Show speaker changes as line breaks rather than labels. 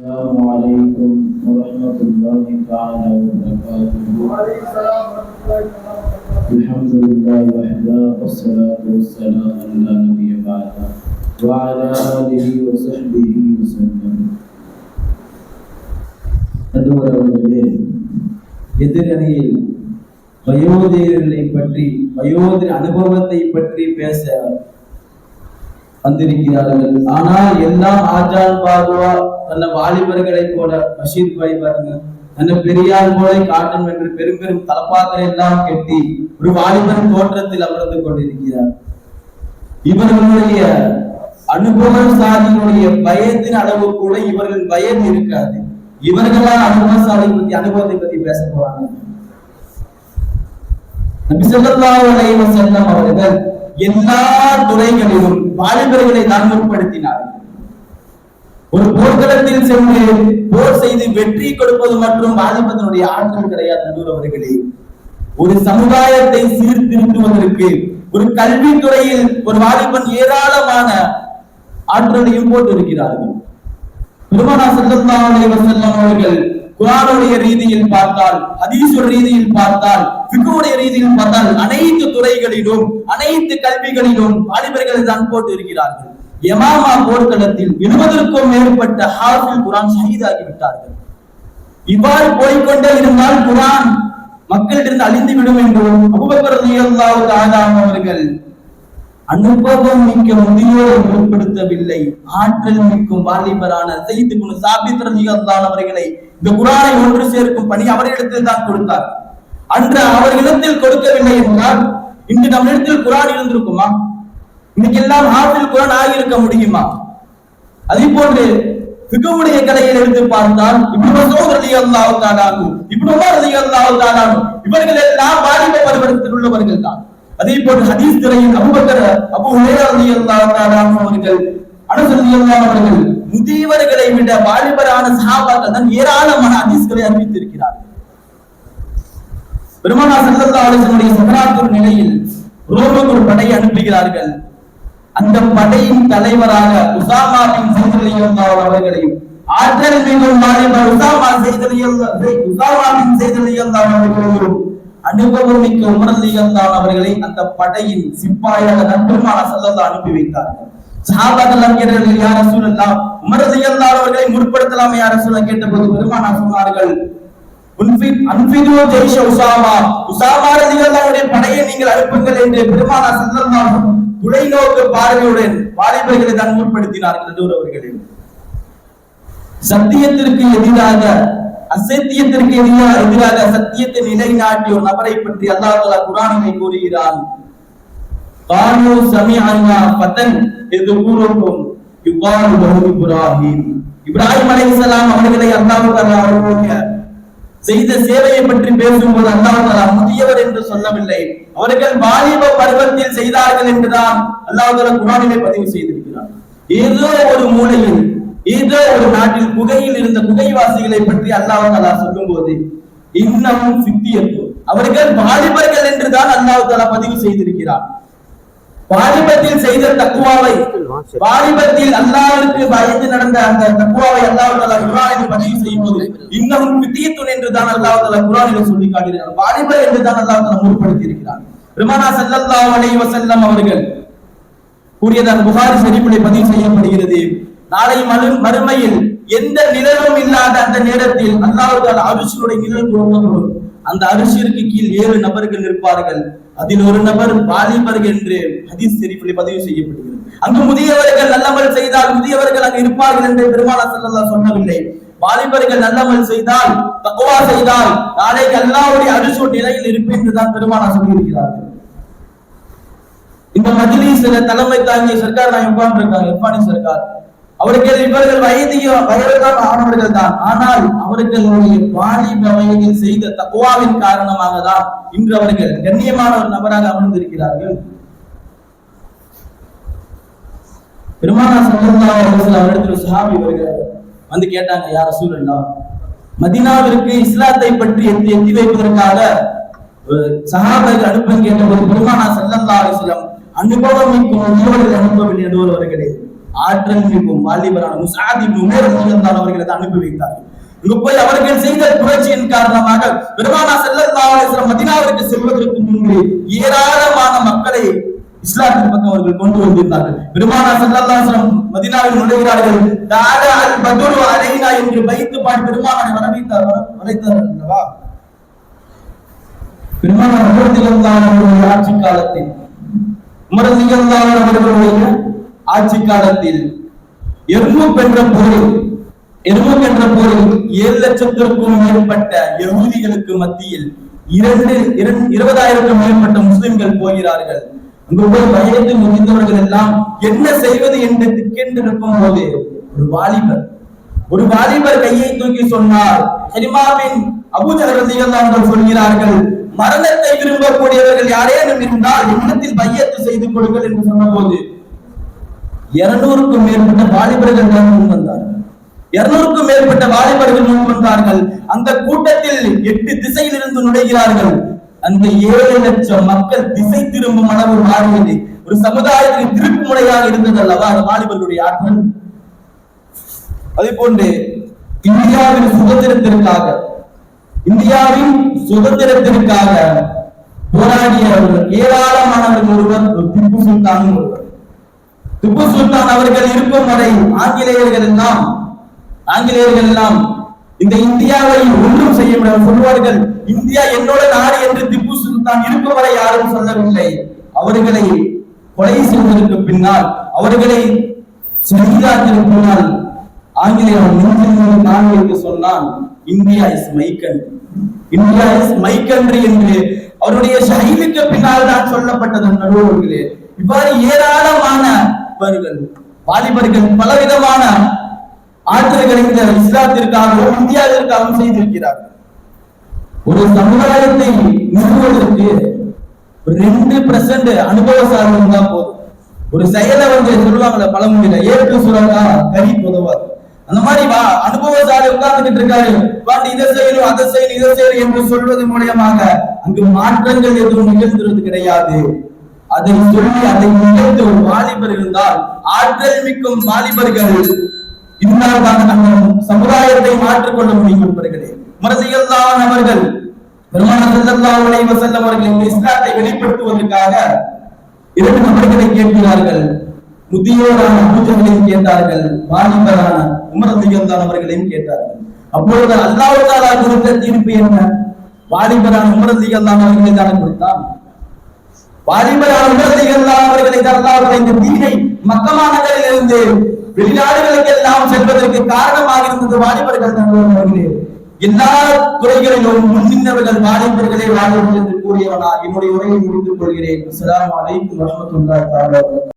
السلام عليكم ورحمة الله تعالى وبركاته الحمد لله وحده والصلاة والسلام على نبي بعده وعلى آله وصحبه وسلم நடுவர் அவர்களே எதிரணியில் வயோதிகர்களை பற்றி வயோதிர அனுபவத்தை பற்றி பேச வந்திருக்கிறார்கள் ஆனால் எல்லாம் ஆஜான் பாகுவா தன்னை வாலிபர்களை போல பஷீர் பாய் பாருங்க. தன்னை பெரியார் போல காட்டும் என்று பெரும் பெரும் தலப்பாக்களை எல்லாம் கட்டி ஒரு வாலிபர் தோற்றத்தில் அமர்ந்து கொண்டிருக்கிறார். இவர்களுடைய அனுபவம் சாதியினுடைய பயத்தின் அளவு கூட இவர்கள் பயம் இருக்காது. இவர்களா அனுபவசாலை பத்தி அனுபவத்தை பத்தி பேச போறாங்க. அவர்கள் எல்லா துறைகளிலும் வாலிபர்களை தான் முற்படுத்தினார் ஒரு போர்க்களத்தில் சென்று போர் செய்து வெற்றி கொடுப்பது மற்றும் பாதிப்பதனுடைய ஆற்றல் கிடையாது நடுவர் ஒரு சமுதாயத்தை சீர்திருத்துவதற்கு ஒரு கல்வித்துறையில் ஒரு வாலிபன் ஏராளமான ஆற்றலையும் போட்டிருக்கிறார்கள். பெருமானா ஸல்லல்லாஹு அலைஹி அவர்கள் குரானுடைய ரீதியில் பார்த்தால் ஹதீஸுடைய ரீதியில் பார்த்தால் பிக்குடைய ரீதியில் பார்த்தால் அனைத்து துறைகளிலும் அனைத்து கல்விகளிலும் வாலிபர்களை தான் போட்டு இருக்கிறார்கள் யமாமா போர்க்களத்தில் இருபதற்கும் மேற்பட்ட ஹாஃபில் குரான் ஷஹீதாகி விட்டார்கள் இவ்வாறு போய்க்கொண்டே இருந்தால் குரான் மக்களிடம் அழிந்து விடும் என்றும் அவர்கள் அனுபவம் மிக்க முதியோரை முற்படுத்தவில்லை. ஆற்றல் மிக்கும் வாலிபரான செய்து குணு சாபித் அவர்களை இந்த குரானை ஒன்று சேர்க்கும் பணி அவர்களிடத்தில் தான் கொடுத்தார். அன்று அவர்களிடத்தில் கொடுக்கவில்லை என்றால் இன்று நம்மிடத்தில் குரான் இருந்திருக்குமா? இன்னைக்கு எல்லாம் ஹாஃபில் குரான் ஆகியிருக்க முடியுமா? அதே போன்று பிகவுடைய கலையில் எடுத்து பார்த்தால் இப்னு மசூத் ரலியல்லாஹு தஆலா இப்படி உமர் ரலியல்லாஹு தஆலா இவர்கள் எல்லாம் வாலிப பருவத்தில் உள்ளவர்கள் தான். அதே போன்று ஹதீஸ் துறையில் அபூபக்கர் அபூ ஹுரைரா ரலியல்லாஹு தஆலா அவர்கள் அனஸ் ரலியல்லாஹு அவர்கள் முதியவர்களை விட வாலிபரான சஹாபாக்கள் தான் ஏராளமான ஹதீஸ்களை அறிவித்திருக்கிறார் பெருமானா சல்லல்லாஹு அலைஹி வஸல்லம் சக்கராத்துர் நிலையில் ரோமுக்கு ஒரு படை அனுப்புகிறார்கள். அந்த படையின் தலைவராக உசாமா பின் ஸைத் அவர்களையும் ஆற்றல் மிகவும் வாலிபர் உசாமா ஸைத் உசாமா பின் ஸைத் அவர்களையும் அனுபவம் மிக்க உமர் ரலியல்லாஹு அவர்களை அந்த படையின் சிப்பாயாக நண்பருமான ஸல்லல்லாஹு அனுப்பி வைத்தார்கள் சஹாபாக்கள் எல்லாம் கேட்டார்கள் யா ரசூலல்லாஹ் உமர் ரலியல்லாஹு அவர்களை முற்படுத்தலாமே யார் ரசூலல்லாஹ் கேட்டபோது பெருமானா சொன்னார்கள் உன்ஃபித் உசாமா உசாமா ரலியல்லாஹுடைய படையை நீங்கள் அனுப்புங்கள் என்று பெருமானா ஸல்லல்லாஹு துளைநோக்கு பார்வையுடன் வாலிபர்களை தான் முற்படுத்தினார் நடுவர் அவர்களே சத்தியத்திற்கு எதிராக அசத்தியத்திற்கு எதிராக எதிராக சத்தியத்தை நிலைநாட்டிய ஒரு நபரை பற்றி அல்லாஹ் குரானை குர்ஆனிலே கூறுகிறான். கானு சமிஅனா ஃபதன் எதுகுருக்கும் யுகாலு லஹு இப்ராஹிம் இப்ராஹிம் அலைஹிஸ்ஸலாம் அவர்களை அல்லாஹ் அவர்களுடைய செய்த சேவையை பற்றி பேசும்போது அல்லாஹாலா முதியவர் என்று சொல்லவில்லை. அவர்கள் வாலிப பருவத்தில் செய்தார்கள் என்றுதான் அல்லாஹ் குரானிலே பதிவு செய்திருக்கிறார். ஏதோ ஒரு மூலையில் ஏதோ ஒரு நாட்டில் குகையில் இருந்த குகைவாசிகளை பற்றி அல்லாஹ் சொல்லும் சொல்லும்போது இன்னமும் சித்தியத்து அவர்கள் வாலிபர்கள் என்றுதான் அல்லாஹ் தஆலா பதிவு செய்திருக்கிறார். வாலிபத்தில் செய்த தக்குவாவை வாலிபத்தில் அல்லாவிற்கு பயந்து நடந்த அந்த தக்குவாவை அல்லாஹ் குரானில் பதிவு பதிவு செய்யும்போது இன்னமும் வித்தியத்துன் என்று தான் அல்லாஹ் தஆலா குர்ஆனில் சொல்லி காட்டுகிறார் வாலிபர் என்று தான் அல்லாஹ் தலா முற்படுத்தி இருக்கிறார் ரிமானா ஸல்லல்லாஹு அலை வசல்லம் அவர்கள் கூறியதான் புகாரி ஷரீஃபிலே பதிவு செய்யப்படுகிறது. நாளை மறு மறுமையில் எந்த நிழலும் இல்லாத அந்த நேரத்தில் அல்லாஹ் தஆலா நிழல் கொடுக்கப்படும் அந்த அரிசியிற்கு கீழ் ஏழு நபர்கள் இருப்பார்கள் அதில் ஒரு நபர் வாலிபர் என்று ஹதீஸ் ஷெரீஃபில் பதிவு செய்யப்படுகிறது. அங்கு முதியவர்கள் நல்லமல் செய்தால் முதியவர்கள் அங்கு இருப்பார்கள் என்று பெருமானா ஸல்லல்லாஹு சொல்லவில்லை. வாலிபர்கள் நல்லமல் செய்தால் தக்குவா செய்தால் நாளைக்கு அல்லாவுடைய அரிசு நிலையில் இருப்பேன் என்றுதான் பெருமானா சொல்லியிருக்கிறார்கள். இந்த மஜ்லிஸ்ல தலைமை தாங்கிய சர்க்கார் நான் உட்கார்ந்திருக்காங்க எப்பானி சர்க்கார். அவர்கள் இவர்கள் வயதையும் வயதுதான் ஆனவர்கள் தான் ஆனால் அவர்களுடைய வாலிப வயதில் செய்த தக்குவாவின் காரணமாக தான் இன்று அவர்கள் கண்ணியமான ஒரு நபராக அமர்ந்திருக்கிறார்கள். பெருமானா ஸல்லல்லாஹு அவர்கள் அவரிடத்தில் சஹாபி வருகிறார். வந்து கேட்டாங்க யார் சூழல்லா மதீனாவிற்கு இஸ்லாத்தை பற்றி எத்தி எத்தி வைப்பதற்காக ஒரு சஹாபர்கள் அனுப்ப கேட்டபோது பெருமானா ஸல்லல்லாஹு அலைஹி அனுபவம் மிக்க முதியோர்கள் அனுப்பவில்லை என்று ஒருவர் கிடையாது மிகும் வாலிபரான முசாதி உமர் ரலியல்லாஹு அவர்களை தான் அனுப்பி வைத்தார்கள் இங்கு போய் அவர்கள் செய்த புரட்சியின் காரணமாக பெருமானா செல்லல்லாஹு அலைஹி வஸல்லம் மதீனாவிற்கு செல்வதற்கு முன்பு ஏராளமான மக்களை இஸ்லாத்தின் பக்கம் அவர்கள் கொண்டு வந்திருந்தார்கள். பெருமானா செல்லல்லாஹு மதினாவில் நுழைகிறார்கள். தால அல் பதுரு அலைனா என்று வைத்து பாடி பெருமானாரை வரவேற்றார் வரைத்தார் அல்லவா? பெருமானார் உமரதிகள்தான் அவர்களுடைய ஆட்சி காலத்தில் உமர் உமரதிகள்தான் அவர்களுடைய ஆட்சி காலத்தில் எர்முக் என்ற பொருள் எர்முக் என்ற போரில் ஏழு லட்சத்திற்கும் மேற்பட்ட எகுதிகளுக்கு மத்தியில் இரண்டு இரண்- இருபதாயிரத்துக்கும் மேற்பட்ட முஸ்லிம்கள் போகிறார்கள். அங்குள்ள வயது முதிர்ந்தவர்கள் எல்லாம் என்ன செய்வது என்று திக்கென்று இருக்கும் போது ஒரு வாலிபர் ஒரு வாலிபர் கையை தூக்கி சொன்னார் ஹரிமாவின் அபூஜஹர் சொல்கிறார்கள் மரணத்தை விரும்பக்கூடியவர்கள் யாரேனும் இருந்தால் எண்ணத்தில் பையத்து செய்து கொடுங்கள் என்று சொன்னபோது இருநூறுக்கும் மேற்பட்ட வாலிபர்கள் முன் வந்தார்கள் இருநூறுக்கும் மேற்பட்ட வாலிபர்கள் முன் வந்தார்கள் அந்த கூட்டத்தில் எட்டு திசையில் இருந்து நுழைகிறார்கள். அந்த ஏழு லட்சம் மக்கள் திசை திரும்பும் அளவு மாறியது. ஒரு சமுதாயத்தின் திருப்பு முறையாக இருந்தது அல்லவா அந்த வாலிபர்களுடைய ஆற்றல்? அதே போன்று இந்தியாவின் சுதந்திரத்திற்காக இந்தியாவின் சுதந்திரத்திற்காக போராடியவர்கள் ஏராளமானவர்கள் ஒருவர் திப்பு சுல்தானும் ஒருவர். திப்பு சுல்தான் அவர்கள் இருக்கும் வரை ஆங்கிலேயர்கள் எல்லாம் ஆங்கிலேயர்கள் எல்லாம் இந்த இந்தியாவை ஒன்றும் செய்ய சொல்வார்கள் இந்தியா என்னோட நாடு என்று திப்பு சுல்தான் இருக்கும் வரை யாரும் சொல்லவில்லை. அவர்களை கொலை செய்வதற்கு பின்னால் அவர்களை செய்தாக்கிற்கு பின்னால் ஆங்கிலேயர் நெஞ்சில் காண வைத்து சொன்னான் India is my country India is my country என்று அவருடைய ஷஹீதுக்கு பின்னால் தான் சொல்லப்பட்டது நடுவர்களே. இவ்வாறு ஏராளமான ஏராளமானவர்கள் வாலிபர்கள் பலவிதமான ஆற்றல்களை இந்த இஸ்லாத்திற்காகவும் இந்தியாவிற்காகவும் செய்திருக்கிறார்கள். ஒரு சமுதாயத்தை நிறுவுவதற்கு ரெண்டு பெர்சன்ட் அனுபவசாரம் தான் போதும். ஒரு செயலை வந்து சொல்லுவாங்கல்ல பழமொழியில ஏற்று சுரங்கா கறி உதவாது அந்த மாதிரி வா அனுபவசாரி உட்கார்ந்துகிட்டு இருக்காரு. பாட்டு இதை செய்யணும் அதை செய்யணும் இதை செய்யணும் என்று சொல்வது மூலியமாக அங்கு மாற்றங்கள் எதுவும் நிகழ்ந்துறது கிடையாது. அதை சொல்லி அதை நினைத்து ஒரு வாலிபர் இருந்தால் ஆற்றல் மிக்கும் வாலிபர்கள் இருந்தால் தான் அந்த சமுதாயத்தை மாற்றிக்கொள்ள முடியும் என்பர்களே. மரசியல்லான் அவர்கள் பெருமான ஸல்லல்லாஹு அலைஹி வஸல்லம் அவர்கள் இந்த இஸ்லாத்தை வெளிப்படுத்துவதற்காக இரண்டு நபர்களை கேட்கிறார்கள். முதியோரான பூஜைகளையும் கேட்டார்கள். வாலிபரான உமர் ரலியல்லாஹு அவர்களையும் கேட்டார்கள். அப்பொழுது அல்லாஹ் தஆலா கொடுத்த தீர்ப்பு என்ன? வாலிபரான உமர் ரலியல்லாஹு அவர்களை தானே கொடுத்தான்? வாலிபரான உமர் அவர்களை தான் இந்த தீனை மக்கா மாநகரில் வெளிநாடுகளுக்கு எல்லாம் செல்வதற்கு காரணமாக இருந்தது வாலிபர்கள் தான் எல்லா துறைகளிலும் முன்னின்றவர்கள் வாலிபர்களே வாலிபர்கள் என்று கூறியவனா என்னுடைய உரையை முடித்துக் கொள்கிறேன். அஸ்ஸலாமு அலைக்கும் வரஹ்மத்துல்லாஹி